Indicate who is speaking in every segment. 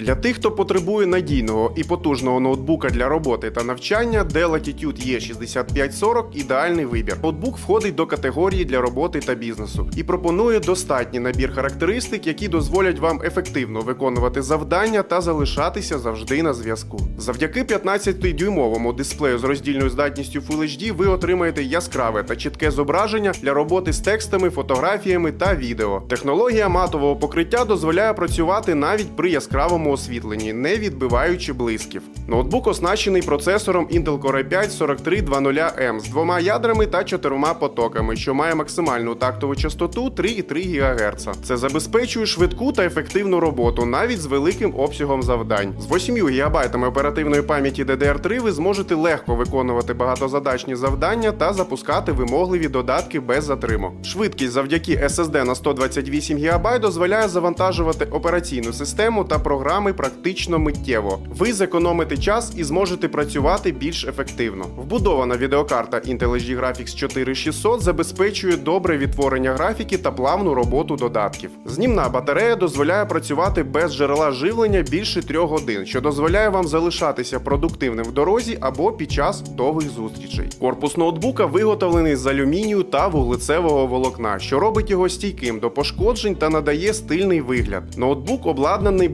Speaker 1: Для тих, хто потребує надійного і потужного ноутбука для роботи та навчання, Dell Latitude E6540 – ідеальний вибір. Ноутбук входить до категорії для роботи та бізнесу і пропонує достатній набір характеристик, які дозволять вам ефективно виконувати завдання та залишатися завжди на зв'язку. Завдяки 15-дюймовому дисплею з роздільною здатністю Full HD ви отримаєте яскраве та чітке зображення для роботи з текстами, фотографіями та відео. Технологія матового покриття дозволяє працювати навіть при яскравому освітленні, не відбиваючи блисків. Ноутбук оснащений процесором Intel Core i5 4320M з двома ядрами та чотирма потоками, що має максимальну тактову частоту 3,3 ГГц. Це забезпечує швидку та ефективну роботу навіть з великим обсягом завдань. З 8 ГБ оперативної пам'яті DDR3 ви зможете легко виконувати багатозадачні завдання та запускати вимогливі додатки без затримок. Швидкість завдяки SSD на 128 ГБ дозволяє завантажувати операційну систему та програми практично миттєво. Ви зекономите час і зможете працювати більш ефективно. Вбудована відеокарта Intel HD Graphics 4600 забезпечує добре відтворення графіки та плавну роботу додатків. Знімна батарея дозволяє працювати без джерела живлення більше 3 годин, що дозволяє вам залишатися продуктивним в дорозі або під час довгих зустрічей. Корпус ноутбука виготовлений з алюмінію та вуглецевого волокна, що робить його стійким до пошкоджень та надає стильний вигляд. Ноутбук обладнаний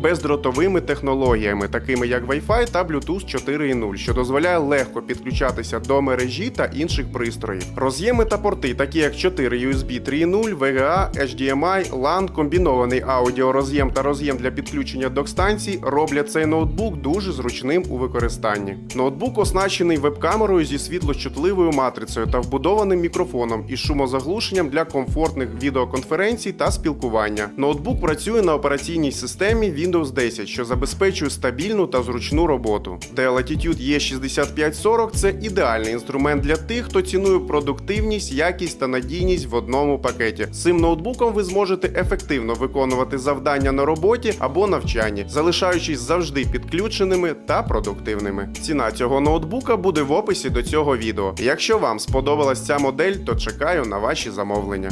Speaker 1: бездротовими технологіями, такими як Wi-Fi та Bluetooth 4.0, що дозволяє легко підключатися до мережі та інших пристроїв. Роз'єми та порти, такі як 4 USB 3.0, VGA, HDMI, LAN, комбінований аудіороз'єм та роз'єм для підключення док-станцій, роблять цей ноутбук дуже зручним у використанні. Ноутбук оснащений веб-камерою зі світлощутливою матрицею та вбудованим мікрофоном із шумозаглушенням для комфортних відеоконференцій та спілкування. Ноутбук працює на операційній системі Windows 10, що забезпечує стабільну та зручну роботу. Dell Latitude E6540 – це ідеальний інструмент для тих, хто цінує продуктивність, якість та надійність в одному пакеті. З цим ноутбуком ви зможете ефективно виконувати завдання на роботі або навчанні, залишаючись завжди підключеними та продуктивними. Ціна цього ноутбука буде в описі до цього відео. Якщо вам сподобалась ця модель, то чекаю на ваші замовлення.